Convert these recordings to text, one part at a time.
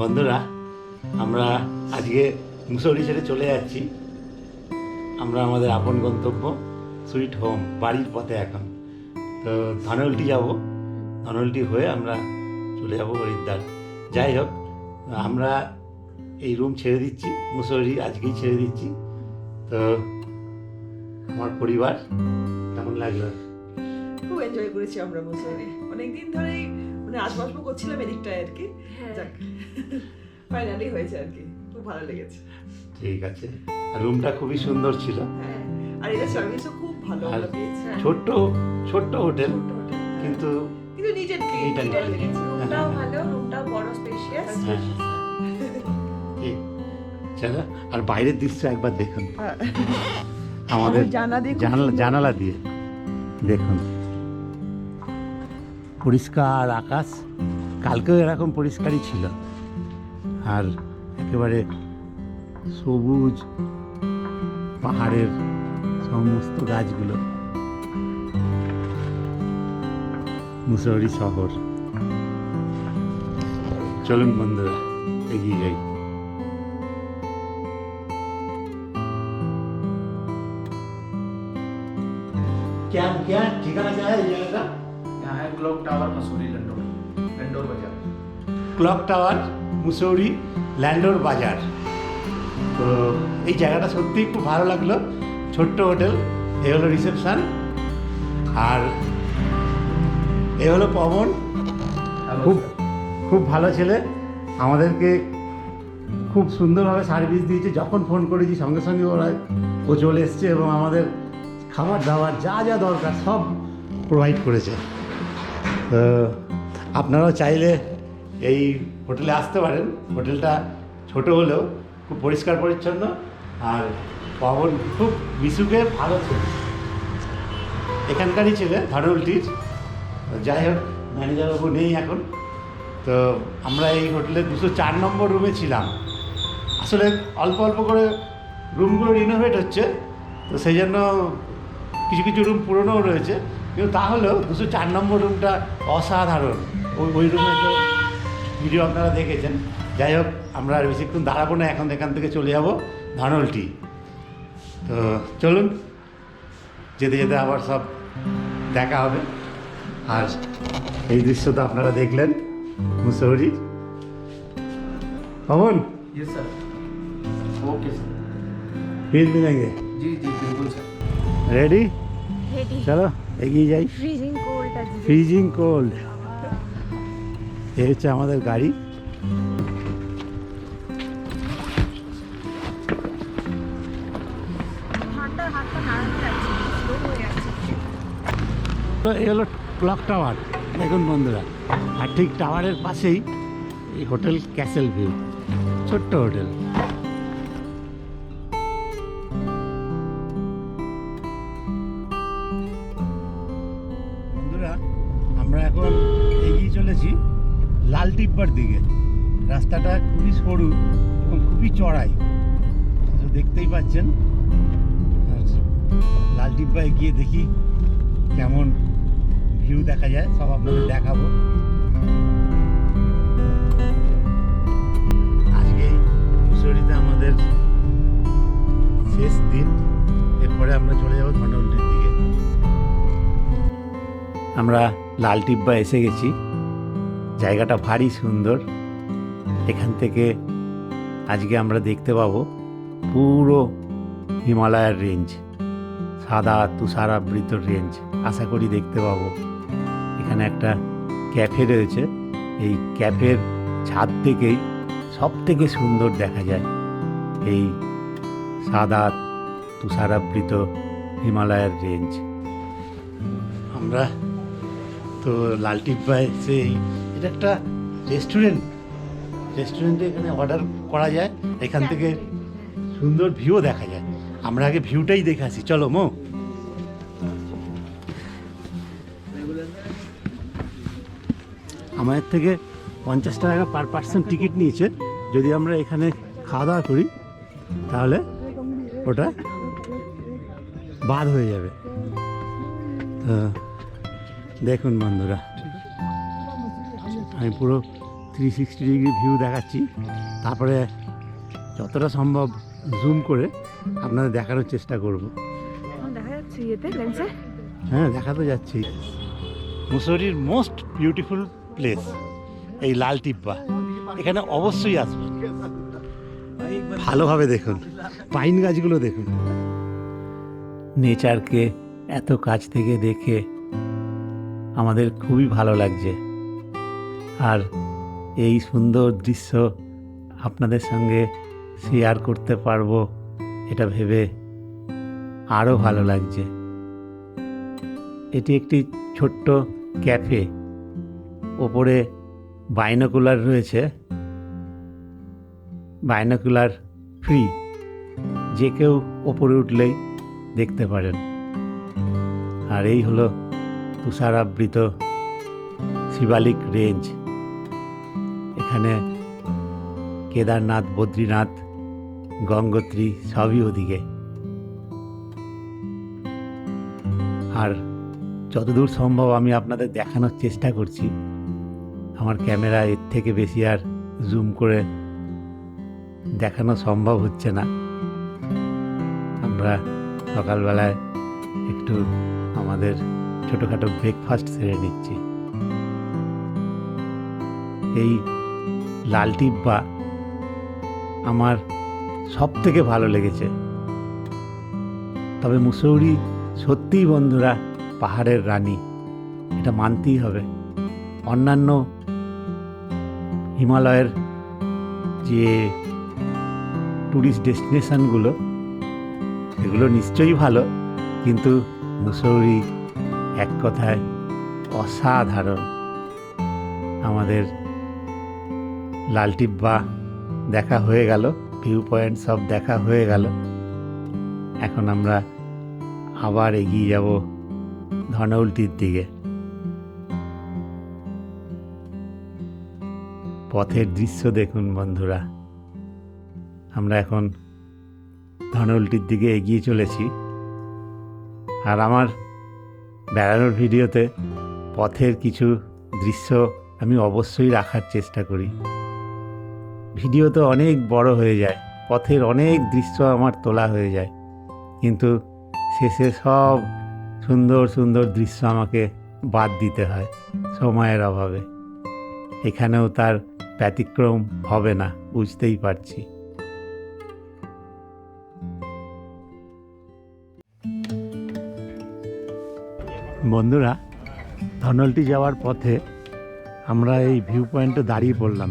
বন্ধুরা, আমরা আজকে মুসৌরি ছেড়ে চলে যাচ্ছি। আমরা আমাদের আপন গন্তব্য, সুইট হোম, বাড়ির পথে এখন। তো ধনলটি যাব। ধনলটি হয়ে আমরা চলে যাব হরিদ্বার। যাই হোক, আমরা এই রুম ছেড়ে দিচ্ছি, মুসৌরি আজকেই ছেড়ে দিচ্ছি। তো আমার পরিবার, কেমন লাগল? খুব এনজয় করেছি আমরা মুসৌরি। অনেকদিন ধরেই মানে আসব আসব করছিলাম এদিকটায় আর কি। যাক ফাইনালি হয়েছে আর কি। খুব ভালো লেগেছে। ঠিক আছে। আর রুমটা খুবই সুন্দর ছিল। হ্যাঁ আর এটা সার্ভিসও খুব ভালো ছোট্ট ছোট্ট হোটেল হ্যাঁ। কিন্তু কিন্তু নিজের রুমটাও ভালো রুমটাও বড় স্পেশিয়াস হ্যাঁ। ঠিক। চলো আর বাইরের দৃশ্য একবার দেখুন। হ্যাঁ। আমাদের জানালা দিয়ে দেখুন। পরিষ্কার আকাশ। কালকেও এরকম পরিষ্কারই ছিল। আর একেবারে সবুজ পাহাড়ের সমস্ত গাছগুলো। মুসৌরি শহর। চলুন বন্ধুরা, এগিয়ে যাই। ক্লক টাওয়ার মুসৌরি ল্যান্ডোর বাজার। তো এই জায়গাটা সত্যিই খুব ভালো লাগল। ছোট্ট হোটেল, এ হলো রিসেপশান। আর এ হলো পবন। খুব খুব ভালো ছেলে। আমাদেরকে খুব সুন্দরভাবে সার্ভিস দিয়েছে। যখন ফোন করেছি, সঙ্গে সঙ্গে ওরা, ও চলে এসছে এবং আমাদের খাবার দাবার যা যা দরকার সব প্রোভাইড করেছে। আপনারাও চাইলে এই হোটেলে আসতে পারেন। হোটেলটা ছোট হলেও খুব পরিষ্কার পরিচ্ছন্ন। আর পবন খুব মিশুকে ভালো ছেলে এখানকারই ছেলে ধরুলটির যাই হোক, ম্যানেজারবাবু নেই এখন। তো আমরা এই হোটেলে দুশো চার নম্বর রুমে ছিলাম। আসলে অল্প অল্প করে রুমগুলো রিনোভেট হচ্ছে। তো সেই জন্য কিছু কিছু রুম পুরনোও রয়েছে। কিন্তু তাহলেও দুশো চার নম্বর রুমটা অসাধারণ। ওই ওই রুমে তো ভিডিও আপনারা দেখেছেন। যাই হোক আমরা আর বেশিক্ষণ দাঁড়াবো না এখন এখান থেকে চলে যাব ধানলটি। তো চলুন যেতে যেতে আবার সব দেখা হবে। আর এই দৃশ্য তো আপনারা দেখলেন মুসৌরি। অমন? ওকে রেডি রেডি চলো এগিয়ে যাই। ফ্রিজিং কোল্ড ফ্রিজিং কোল্ড এ হচ্ছে আমাদের গাড়ি। এই হলো ক্লক টাওয়ার, দেখুন বন্ধুরা। আর ঠিক টাওয়ারের পাশেই এই হোটেল ক্যাসেল ভিউ, ছোট্ট হোটেল। লাল দিকে। রাস্তাটা খুবই সরু এবং খুবই চড়াই। তো দেখতেই পাচ্ছেন। লাল টিব্বায় গিয়ে দেখি কেমন ভিউ দেখা যায়। সব আপনাদের দেখাবো। আজকে মুসৌরিতে আমাদের শেষ দিন। এরপরে আমরা চলে যাব ধনউল্টির দিকে। আমরা লাল টিব্বা এসে গেছি। জায়গাটা ভারী সুন্দর। এখান থেকে আজকে আমরা দেখতে পাবো পুরো হিমালয়ের রেঞ্জ সাদা তুষারাবৃত রেঞ্জ আশা করি দেখতে পাবো। এখানে একটা ক্যাফে রয়েছে, এই ক্যাফের ছাদ থেকেই সব থেকে সুন্দর দেখা যায়। এই সাদা তুষারাবৃত হিমালয়ের রেঞ্জ আমরা তো লালটিপ্পায় সেই এটা একটা রেস্টুরেন্ট রেস্টুরেন্টে এখানে অর্ডার করা যায় এখান থেকে সুন্দর ভিউ দেখা যায়। আমরা আগে ভিউটাই দেখে আসি। চলো মো। আমাদের থেকে পঞ্চাশ টাকা পার পার্সন টিকিট নিয়েছে। যদি আমরা এখানে খাওয়া দাওয়া করি তাহলে ওটা বাদ হয়ে যাবে। দেখুন বন্ধুরা। আমি পুরো থ্রি সিক্সটি ডিগ্রি ভিউ দেখাচ্ছি। তারপরে যতটা সম্ভব জুম করে আপনাদের দেখানোর চেষ্টা করব। দেখা যাচ্ছে হ্যাঁ দেখা তো যাচ্ছি। মুসৌরির মোস্ট বিউটিফুল প্লেস এই লাল টিব্বা। এখানে অবশ্যই আসবেন। ভালোভাবে দেখুন। পাইন গাছগুলো দেখুন। নেচারকে এত কাছ থেকে দেখে আমাদের খুবই ভালো লাগছে। আর এই সুন্দর দৃশ্য আপনাদের সঙ্গে শেয়ার করতে পারব, এটা ভেবে আরও ভালো লাগছে। এটি একটি ছোট্ট ক্যাফে, ওপরে বাইনোকুলার রয়েছে। বাইনোকুলার ফ্রি, যে কেউ ওপরে উঠলেই দেখতে পারেন। আর এই হলো তুষারাবৃত শিবালিক রেঞ্জ। এখানে। কেদারনাথ, বদ্রীনাথ, গঙ্গোত্রী সবই ওদিকে। আর যতদূর সম্ভব আমি আপনাদের দেখানোর চেষ্টা করছি। আমার ক্যামেরা এর থেকে বেশি আর জুম করে দেখানো সম্ভব হচ্ছে না। আমরা সকালবেলায় একটু আমাদের ছোটোখাটো ব্রেকফাস্ট সেরে নিচ্ছি। এই লাল টিব্বা আমার সব থেকে ভালো লেগেছে। তবে মুসৌরি সত্যিই বন্ধুরা পাহাড়ের রানী। এটা মানতেই হবে। অন্যান্য হিমালয়ের যে ট্যুরিস্ট ডেস্টিনেশনগুলো এগুলো নিশ্চয়ই ভালো, কিন্তু মুসৌরি এক কথায় অসাধারণ। আমাদের লালটিব্বা দেখা হয়ে গেল ভিউ পয়েন্ট সব দেখা হয়ে গেল। এখন আমরা আবার এগিয়ে যাব ধনউলটির দিকে। পথের দৃশ্য দেখুন বন্ধুরা। আমরা এখন ধনউলটির দিকে এগিয়ে চলেছি। আর আমার বেড়ানোর ভিডিওতে পথের কিছু দৃশ্য আমি অবশ্যই রাখার চেষ্টা করি। ভিডিও তো অনেক বড় হয়ে যায়, পথের অনেক দৃশ্য আমার তোলা হয়ে যায়। কিন্তু শেষে সব সুন্দর সুন্দর দৃশ্য আমাকে বাদ দিতে হয় সময়ের অভাবে। এখানেও তার ব্যতিক্রম হবে না, বুঝতেই পারছি। বন্ধুরা, ধনলটি যাওয়ার পথে আমরা এই ভিউ পয়েন্টে দাঁড়িয়ে পড়লাম।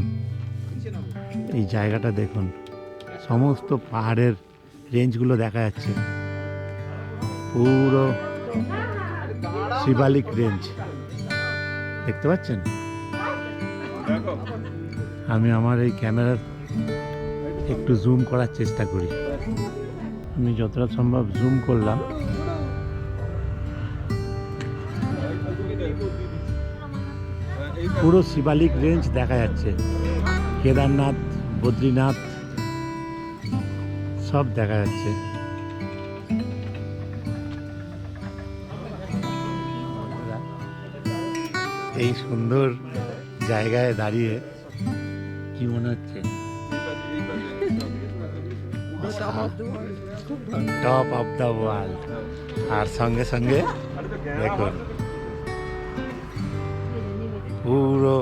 এই জায়গাটা দেখুন। সমস্ত পাহাড়ের রেঞ্জগুলো দেখা যাচ্ছে। পুরো শিবালিক রেঞ্জ। দেখতে পাচ্ছেন? আমি আমার এই ক্যামেরার একটু জুম করার চেষ্টা করি। আমি যতটা সম্ভব জুম করলাম। পুরো শিবালিক রেঞ্জ দেখা যাচ্ছে। কেদারনাথ বদ্রীনাথ, সব দেখা যাচ্ছে। এই সুন্দর জায়গায় দাঁড়িয়ে কি মনে হচ্ছে? টপ অফ দ্য ওয়ার্ল্ড আর সঙ্গে সঙ্গে দেখুন, পুরো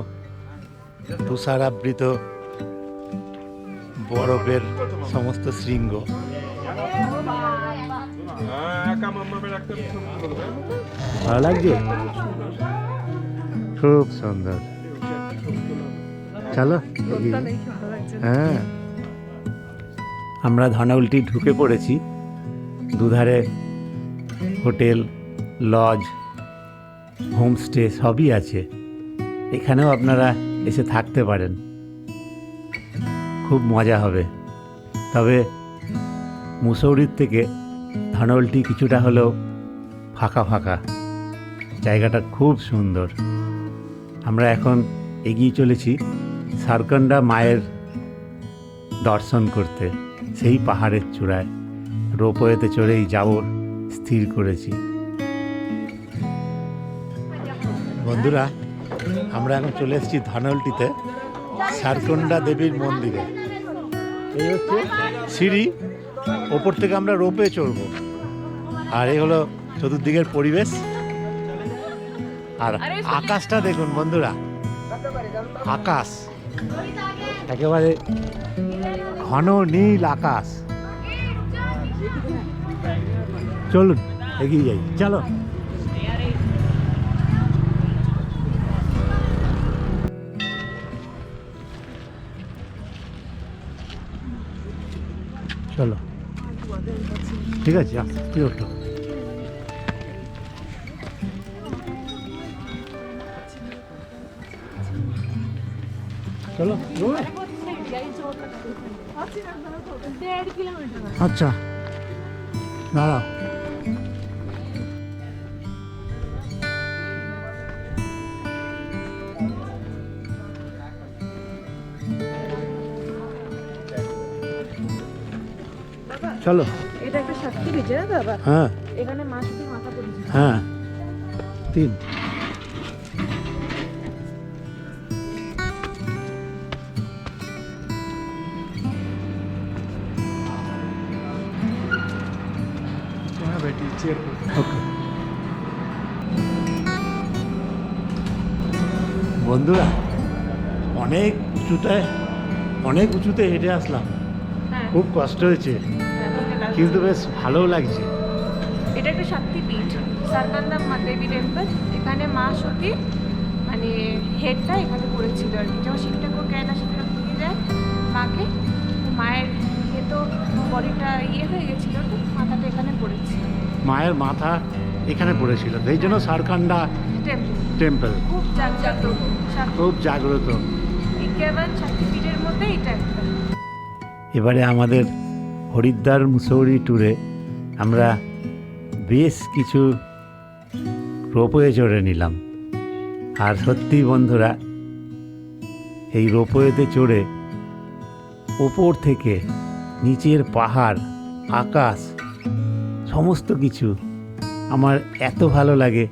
তুষারাবৃত বরফের সমস্ত শৃঙ্গ। ভালো লাগছে? খুব সুন্দর। চলো হ্যাঁ। আমরা ধনাউলটি ঢুকে পড়েছি। দুধারে হোটেল লজ হোমস্টে সবই আছে। এখানেও আপনারা এসে থাকতে পারেন। খুব মজা হবে। তবে মুসৌরির থেকে ধনৌলটি কিছুটা হলেও ফাঁকা ফাঁকা। জায়গাটা খুব সুন্দর। আমরা এখন এগিয়ে চলেছি সারকন্ডা মায়ের দর্শন করতে। সেই পাহাড়ের চূড়ায়। রোপওয়েতে চড়েই যাব স্থির করেছি। বন্ধুরা, আমরা এখন চলে এসেছি ধনৌলটিতে সারকন্ডা দেবীর মন্দিরে। এই হচ্ছে সিঁড়ি। ওপর থেকে আমরা রোপে চড়বো। আর এই হলো চতুর্দিকের পরিবেশ। আর আকাশটা দেখুন বন্ধুরা। আকাশ। একেবারে ঘন নীল আকাশ। চলুন এগিয়ে যাই। চলো। চলো ঠিক আছে তুই ওঠো চলো আচ্ছা দাঁড়াও চলো। এটা একটা হ্যাঁ। হ্যাঁ। তিন। ওকে। বন্ধুরা অনেক উঁচুতে অনেক উঁচুতে হেঁটে আসলাম। খুব কষ্ট হয়েছে। কিন্তু বেশ ভালোও লাগছে। এটা একটা শক্তিপীঠ সারকান্দা মা দেবী টেম্পল এখানে মা সতী মানে হেডটা এখানে পড়েছিল আর কি। যখন শিব ঠাকুর কেনা সেটা নিয়ে যায় মাকে। মায়ের ইয়ে তো বডিটা ইয়ে হয়ে গেছিল তো মাথাটা এখানে পড়েছে। মায়ের মাথা এখানে পড়েছিল। এই জন্য সারকান্দা টেম্পল টেম্পল খুব জাগ্রত। খুব জাগ্রত। বিজ্ঞান শক্তিপীঠের মধ্যে এটা এবারে আমাদের হরিদ্বার মুসৌরি ট্যুরে আমরা বেশ কিছু রোপওয়ে চড়ে নিলাম। আর সত্যি বন্ধুরা, এই রোপওয়েতে চড়ে ওপর থেকে নিচের পাহাড়, আকাশ, সমস্ত কিছু আমার এত ভালো লাগে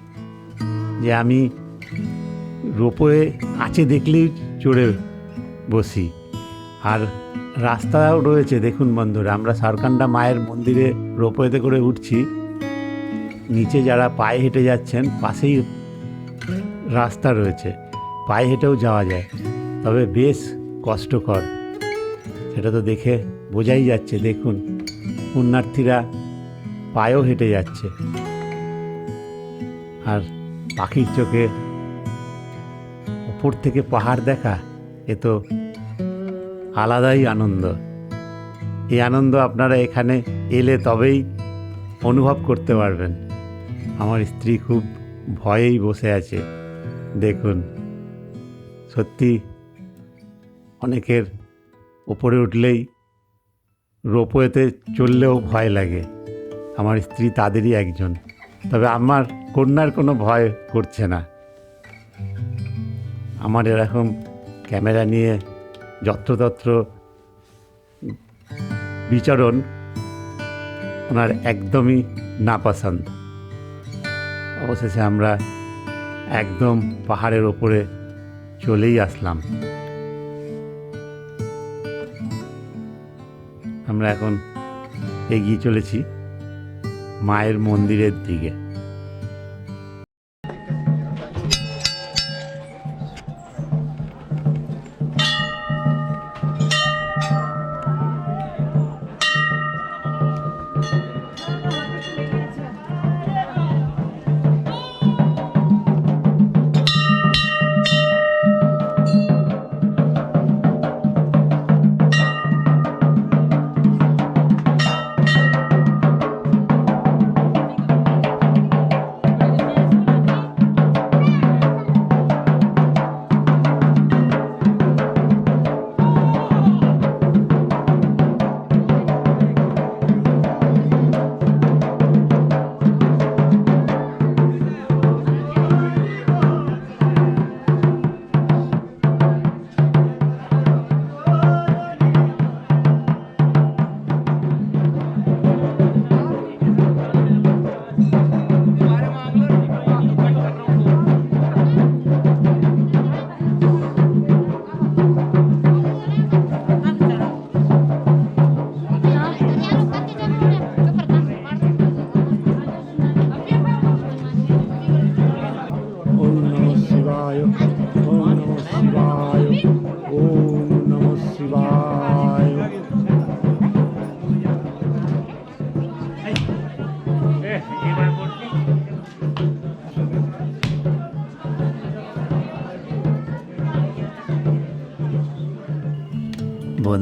যে আমি রোপওয়ে আছে দেখলেই চড়ে বসি। আর রাস্তাও রয়েছে, দেখুন বন্ধুরা, আমরা সারকান্ডা মায়ের মন্দিরে রোপওয়েতে করে উঠছি। নিচে যারা পায়ে হেঁটে যাচ্ছেন, পাশেই রাস্তা রয়েছে, পায়ে হেঁটেও যাওয়া যায়। তবে বেশ কষ্টকর, সেটা তো দেখে বোঝাই যাচ্ছে, দেখুন, পুণ্যার্থীরা পায়েও হেঁটে যাচ্ছে। আর পাখির চোখে উপর থেকে পাহাড় দেখা, এ তো আলাদাই আনন্দ। এই আনন্দ আপনারা এখানে এলে তবেই অনুভব করতে পারবেন। আমার স্ত্রী খুব ভয়েই বসে আছে। দেখুন, সত্যি অনেকের ওপরে উঠলেই রোপওয়েতে চললেও ভয় লাগে। আমার স্ত্রী তাদেরই একজন। তবে আমার কন্যার কোনো ভয় করছে না। আমার এরকম ক্যামেরা নিয়ে যত্রতত্র বিচরণ ওনার একদমই নাপসন্দ অবশেষে আমরা একদম পাহাড়ের ওপরে চলেই আসলাম। আমরা এখন এগিয়ে চলেছি মায়ের মন্দিরের দিকে।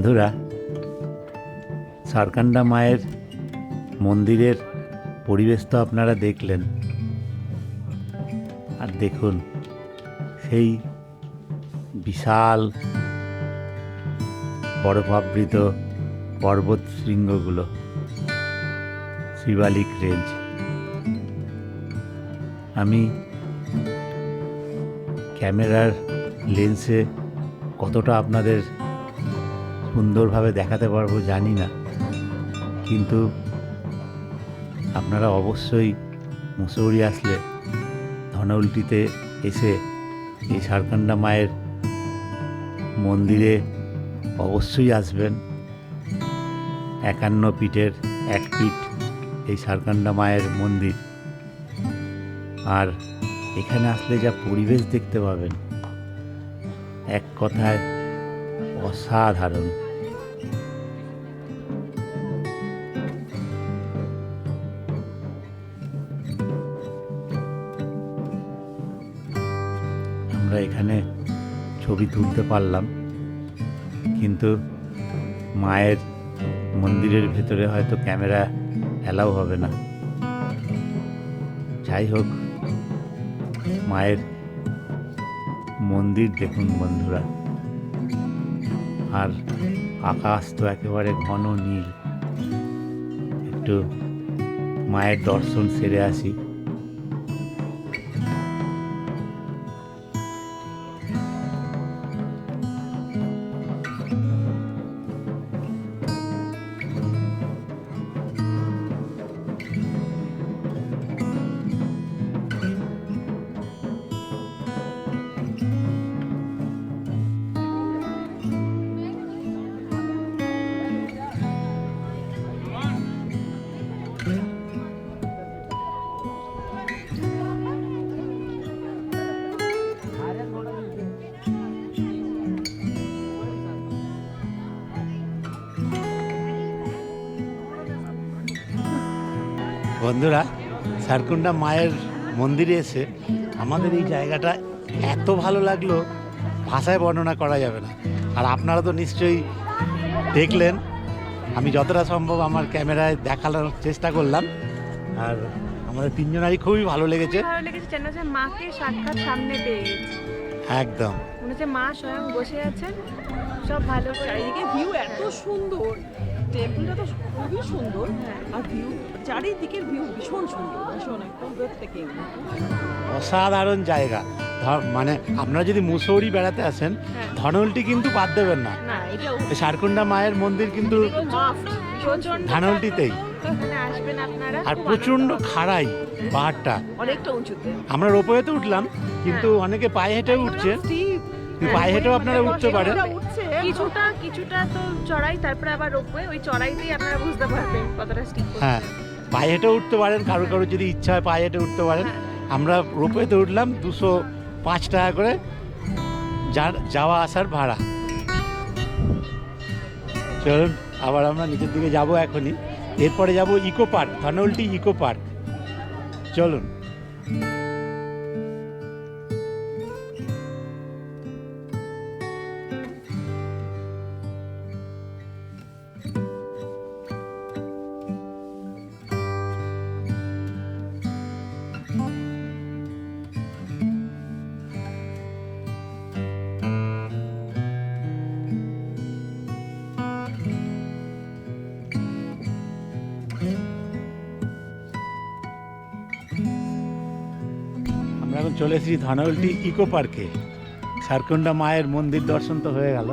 বন্ধুরা, সারকান্ডা মায়ের মন্দিরের পরিবেশ তো আপনারা দেখলেন। আর দেখুন, সেই বিশাল বরফাবৃত পর্বত শৃঙ্গগুলো, শিবালিক রেঞ্জ। আমি ক্যামেরার লেন্সে কতটা আপনাদের সুন্দরভাবে দেখাতে পারব, জানি না। কিন্তু আপনারা অবশ্যই মুসৌরি আসলে ধনউলটিতে এসে এই সারকান্ডা মায়ের মন্দিরে অবশ্যই আসবেন। একান্ন পিঠের এক পিঠ এই সারকান্ডা মায়ের মন্দির। আর এখানে আসলে যা পরিবেশ দেখতে পাবেন, এক কথায় অসাধারণ। ছবি তুলতে পারলাম। কিন্তু মায়ের মন্দিরের ভেতরে হয়তো ক্যামেরা অ্যালাউ হবে না। যাই হোক, মায়ের মন্দির দেখুন বন্ধুরা। আর আকাশ তো একেবারে ঘন নীল। একটু মায়ের দর্শন সেরে আসি। সারকুন্ডা মায়ের মন্দিরে এসে আমাদের এই জায়গাটা এত ভালো লাগল ভাষায় বর্ণনা করা যাবে না। আর আপনারা তো নিশ্চয়ই দেখলেন আমি যতটা সম্ভব আমার ক্যামেরায় দেখানোর চেষ্টা করলাম। আর আমাদের তিনজনারই খুবই ভালো লেগেছে। ভালো লেগেছে যেন যে মাকে সাক্ষাৎ সামনে পেয়ে গেছি। একদম। মনে হচ্ছে মা স্বয়ং বসে আছেন সব ভালো করে। চারিদিকে ভিউ এত সুন্দর। টেম্পলটা তো খুবই সুন্দর হ্যাঁ। আর ভিউ চারিদিকের ভিউ ভীষণ সুন্দর ভীষণ একদম অসাধারণ জায়গা। মানে আপনারা যদি মুসৌরি বেড়াতে আসেন হ্যাঁ। ধনলটি কিন্তু বাদ দেবেন না। সারকুন্ডা মায়ের মন্দির কিন্তু প্রচণ্ড ধানলটিতেই। আর খুব প্রচণ্ড খাড়াই পাহাড়টা। অনেকটা উঁচুতে। আমরা রোপওয়েতে উঠলাম কিন্তু অনেকে পায়ে হেঁটে উঠছে পায়ে হেঁটেও আপনারা উঠতে পারেন। কিছুটা কিছুটা তো চড়াই তারপরে আবার রোপওয়ে। ওই চড়াইতেই আপনারা বুঝতে পারবেন কতটা স্টিপ হ্যাঁ পায়ে হেঁটে উঠতে পারেন কারও কারও যদি ইচ্ছা হয় পায়ে হেঁটে উঠতে পারেন। হ্যাঁ। আমরা রোপওয়েতে উঠলাম দুশো পাঁচ টাকা করে যা- যাওয়া আসার ভাড়া। চলুন আবার আমরা নিচের দিকে যাব এখনই। এরপরে যাব eco park Dhanaulti eco park. চলুন। এসেছি ধনউল্টি ইকো পার্কে। সারকুন্ডা মায়ের মন্দির দর্শন তো হয়ে গেল।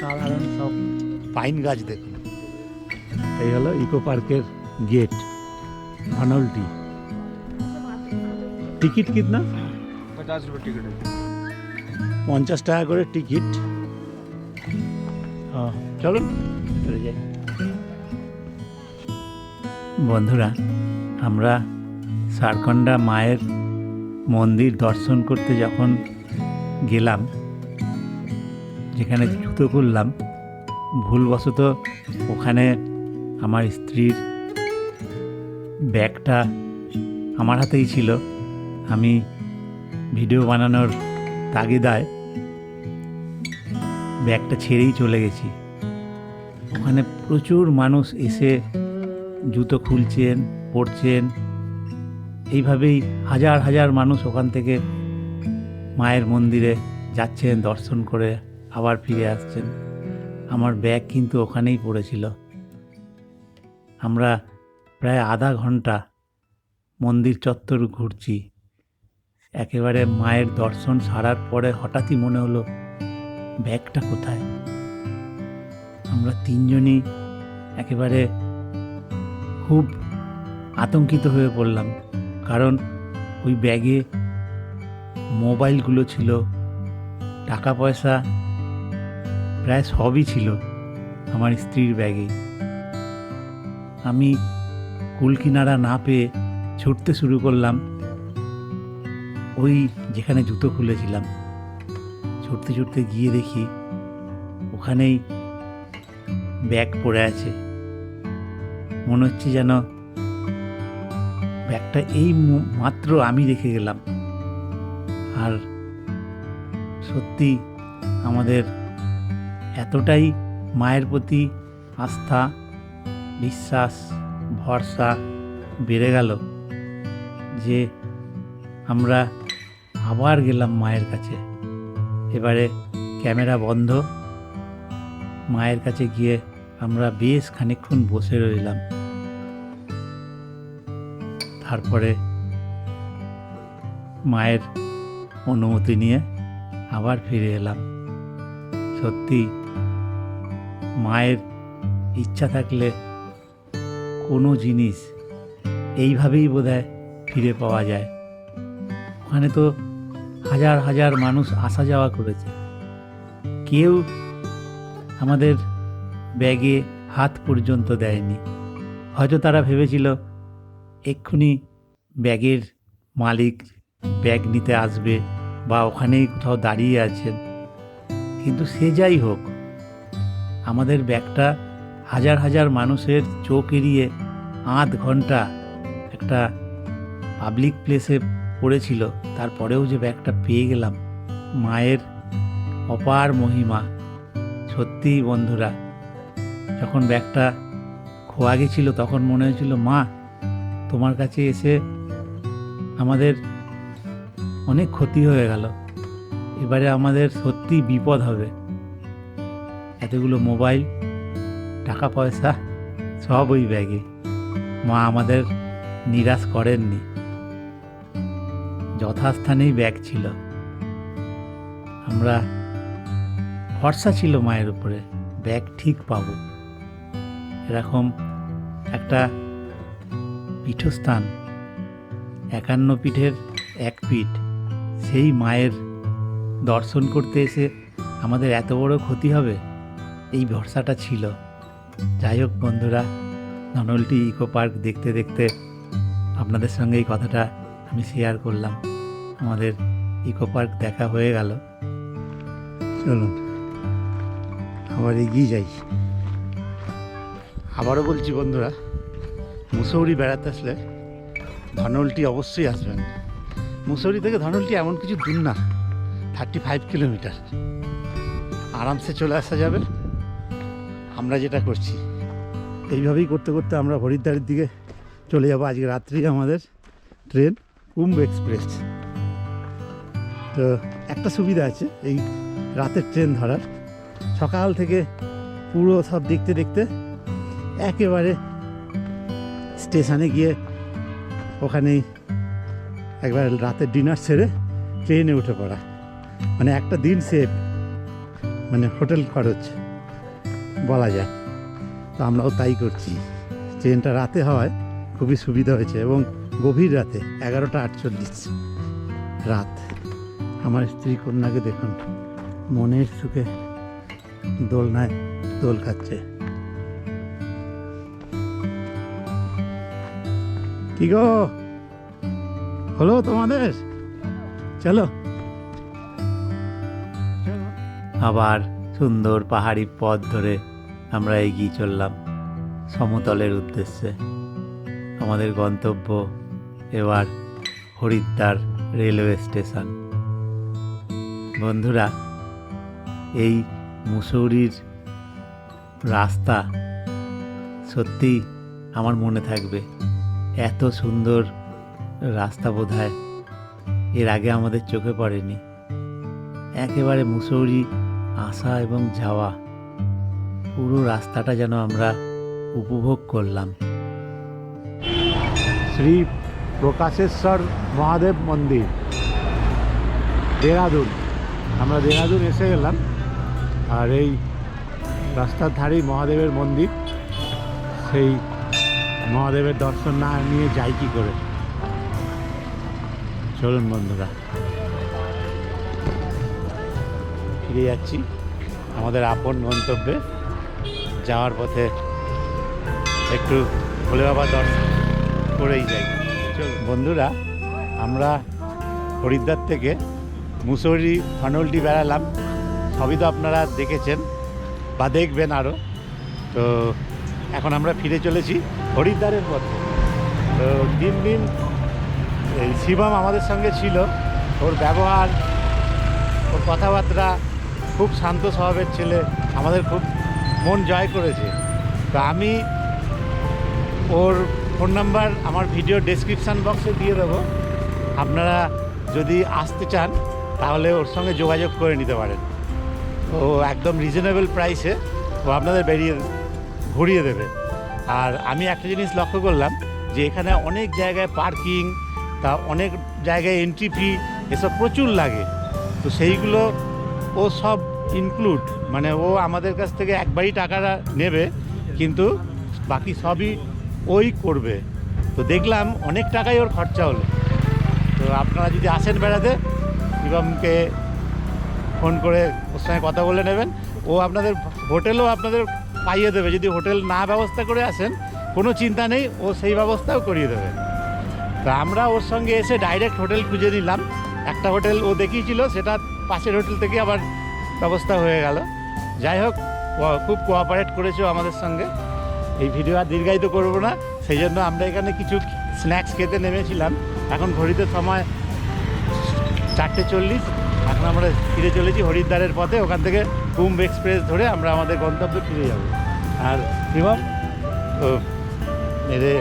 সাধারণ সব পাইন গাছ দেখুন। এই হলো ইকো পার্কের গেট ধনউল্টি। টিকিট কিতনা পঞ্চাশ টিকিট পঞ্চাশ টাকা করে টিকিট। চলুন চলে যাই। বন্ধুরা আমরা সারকন্ডা মায়ের মন্দির দর্শন করতে যখন গেলাম, যেখানে জুতো করলাম ভুলবশত ওখানে আমার স্ত্রীর ব্যাগটা আমার হাতেই ছিল। আমি ভিডিও বানানোর তাগিদায় ব্যাগটা ছেড়েই চলে গেছি। ওখানে প্রচুর মানুষ এসে জুতো খুলছেন পড়ছেন এইভাবেই হাজার হাজার মানুষ ওখান থেকে মায়ের মন্দিরে যাচ্ছেন, দর্শন করে আবার ফিরে আসছেন। আমার ব্যাগ কিন্তু ওখানেই পড়েছিল। আমরা প্রায় আধা ঘণ্টা মন্দির চত্বর ঘুরছি। একেবারে মায়ের দর্শন সারার পরে হঠাৎই মনে হলো, ব্যাগটা কোথায়? আমরা তিনজনই একেবারে খুব আতঙ্কিত হয়ে পড়লাম। কারণ ওই ব্যাগে মোবাইলগুলো ছিল টাকা পয়সা প্রায় সবই ছিল আমার স্ত্রীর ব্যাগে। আমি কুল কিনারা না পেয়ে ছুটতে শুরু করলাম। ওই যেখানে জুতো খুলেছিলাম। ছুটতে ছুটতে গিয়ে দেখি ওখানেই ব্যাগ পড়ে আছে। মনে হচ্ছে যেন ব্যাগটা এই মাত্র আমি রেখে গেলাম। আর সত্যি আমাদের এতটাই মায়ের প্রতি আস্থা, বিশ্বাস, ভরসা বেড়ে গেল যে আমরা আবার গেলাম মায়ের কাছে। এবারে ক্যামেরা বন্ধ। মায়ের কাছে গিয়ে আমরা বেশ খানিকক্ষণ বসে রইলাম। তারপরে মায়ের অনুমতি নিয়ে আবার ফিরে এলাম। সত্যি, মায়ের ইচ্ছা থাকলে কোনো জিনিস এইভাবেই বোধহয় ফিরে পাওয়া যায়। ওখানে তো হাজার হাজার মানুষ আসা যাওয়া করেছে। কেউ আমাদের ব্যাগে হাত পর্যন্ত দেয়নি। হয়তো তারা ভেবেছিল এক্ষুনি ব্যাগের মালিক ব্যাগ নিতে আসবে বা ওখানেই কোথাও দাঁড়িয়ে আছেন। কিন্তু সে যাই হোক, আমাদের ব্যাগটা হাজার হাজার মানুষের চোখ এড়িয়ে আধ ঘণ্টা একটা পাবলিক প্লেসে পড়েছিল। তারপরেও যে ব্যাগটা পেয়ে গেলাম, মায়ের অপার মহিমা। সত্যিই বন্ধুরা, যখন ব্যাগটা খোয়া গেছিল তখন মনে হয়েছিল, মা তোমার কাছে এসে আমাদের অনেক ক্ষতি হয়ে গেল। এবারে আমাদের সত্যি বিপদ হবে। এতগুলো মোবাইল, টাকা পয়সা, সব ওই ব্যাগে। মা আমাদের নিরাশ করেননি। যথাস্থানেই ব্যাগ ছিল। আমরা ভরসা ছিল মায়ের উপরে। ব্যাগ ঠিক পাবো। এরকম একটা পীঠস্থান। একান্ন পীঠের এক পীঠ। সেই মায়ের দর্শন করতে এসে আমাদের এত বড় ক্ষতি হবে? এই ভরসাটা ছিল। যাই হোক বন্ধুরা ননলটি ইকো পার্ক দেখতে দেখতে আপনাদের সঙ্গে এই কথাটা আমি শেয়ার করলাম। আমাদের ইকো পার্ক দেখা হয়ে গেল। চলুন আবার এগিয়ে যাই। আবারও বলছি বন্ধুরা মুসৌরি বেড়াতে আসলে ধনলটি অবশ্যই আসবেন। মুসৌরি থেকে ধনলটি এমন কিছু দূর না থার্টি ফাইভ কিলোমিটার আরামসে চলে আসা যাবে। আমরা যেটা করছি, এইভাবেই করতে করতে আমরা হরিদ্বারের দিকে চলে যাব আজকে রাত্রি আমাদের ট্রেন, কুম্ভ এক্সপ্রেস। তো একটা সুবিধা আছে, এই রাতের ট্রেন ধরার। সকাল থেকে পুরো সব দেখতে দেখতে একেবারে স্টেশনে গিয়ে ওখানেই একবার রাতের ডিনার সেরে ট্রেনে উঠে পড়া। মানে একটা দিন সেভ মানে হোটেল খরচ বলা যায়। তো আমরাও তাই করছি। ট্রেনটা রাতে হওয়ায় খুবই সুবিধা হয়েছে এবং গভীর রাতে এগারোটা আটচল্লিশ রাত। আমার স্ত্রী কন্যাকে দেখুন, মনের সুখে দোলনায় দোল খাচ্ছে। কি গো? হলো তোমাদের? চলো। আবার সুন্দর পাহাড়ি পথ ধরে আমরা এগিয়ে চললাম সমতলের উদ্দেশ্যে। আমাদের গন্তব্য এবার হরিদ্বার রেলওয়ে স্টেশন। বন্ধুরা, এই মুসৌরির রাস্তা সত্যি আমার মনে থাকবে। এত সুন্দর রাস্তা বোধ হয় এর আগে আমাদের চোখে পড়েনি। একেবারে মুসৌরি, আসা এবং যাওয়া। পুরো রাস্তাটা যেন আমরা উপভোগ করলাম। শ্রী প্রকাশেশ্বর মহাদেব মন্দির, দেরাদুন। আমরা দেরাদুন এসে গেলাম। আর এই রাস্তার ধারেই মহাদেবের মন্দির, সেই মহাদেবের দর্শন না নিয়ে যাই কি করে? চলুন বন্ধুরা। ফিরে যাচ্ছি আমাদের আপন গন্তব্যে। যাওয়ার পথে একটু ভোলে বাবা দর্শন করেই যাই। বন্ধুরা, আমরা হরিদ্বার থেকে মুসৌরি ফানলটি বেড়ালাম। সবই তো আপনারা দেখেছেন বা দেখবেন আরও তো এখন আমরা ফিরে চলেছি। হরিদ্বারের পথে তো দিন দিন এই শিবম আমাদের সঙ্গে ছিল। ওর ব্যবহার, ওর কথাবার্তা খুব শান্ত স্বভাবের ছেলে, আমাদের খুব মন জয় করেছে। তো আমি ওর ফোন নাম্বার আমার ভিডিও ডেসক্রিপশান বক্সে দিয়ে দেবো। আপনারা যদি আসতে চান, তাহলে ওর সঙ্গে যোগাযোগ করে নিতে পারেন। ও একদম রিজনেবল প্রাইসে ও আপনাদের বেরিয়ে, ঘুরিয়ে দেবে। আর আমি একটা জিনিস লক্ষ্য করলাম যে এখানে অনেক জায়গায় পার্কিং, তা অনেক জায়গায় এন্ট্রি ফি এসব প্রচুর লাগে। তো সেইগুলো ও সব ইনক্লুড মানে ও আমাদের কাছ থেকে একবারই টাকাটা নেবে, কিন্তু বাকি সবই ওই করবে। তো দেখলাম অনেক টাকাই ওর খরচা হলো। তো আপনারা যদি আসেন বেড়াতে, শিবমকে ফোন করে ওর সঙ্গে কথা বলে নেবেন। ও আপনাদের হোটেলও আপনাদের পাইয়ে দেবে। যদি হোটেল না ব্যবস্থা করে আসেন, কোনো চিন্তা নেই, ও সেই ব্যবস্থাও করিয়ে দেবে। তা আমরা ওর সঙ্গে এসে ডাইরেক্ট হোটেল খুঁজে নিলাম। একটা হোটেল ও দেখিয়েছিল, সেটা পাশের হোটেল থেকে আবার ব্যবস্থা হয়ে গেল। যাই হোক খুব কোঅপারেট করেছে আমাদের সঙ্গে। এই ভিডিও আর দীর্ঘায়িত করব না, সেই জন্য আমরা এখানে কিছু স্ন্যাক্স খেতে নেমেছিলাম। এখন ঘড়িতে সময় চারটে চল্লিশ। এখন আমরা ফিরে চলেছি হরিদ্বারের পথে। ওখান থেকে কুম্ভ এক্সপ্রেস ধরে আমরা আমাদের গন্তব্যে ফিরে যাব আর শিবম तो मेरे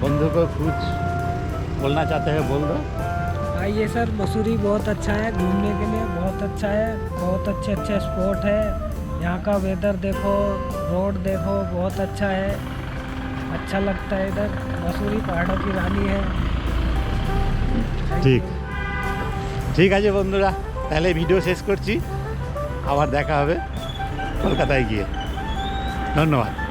बंधु को कुछ बोलना चाहते हैं बोल दो आइए सर मसूरी बहुत अच्छा है घूमने के लिए बहुत अच्छा है बहुत अच्छे अच्छे स्पॉट है यहाँ का वेदर देखो रोड देखो बहुत अच्छा है अच्छा लगता है इधर मसूरी पहाड़ों की रानी है ঠিক ঠিক আছে বন্ধুরা তাহলে ভিডিও শেষ করছি আবার দেখা হবে কলকাতায় গিয়ে। ধন্যবাদ।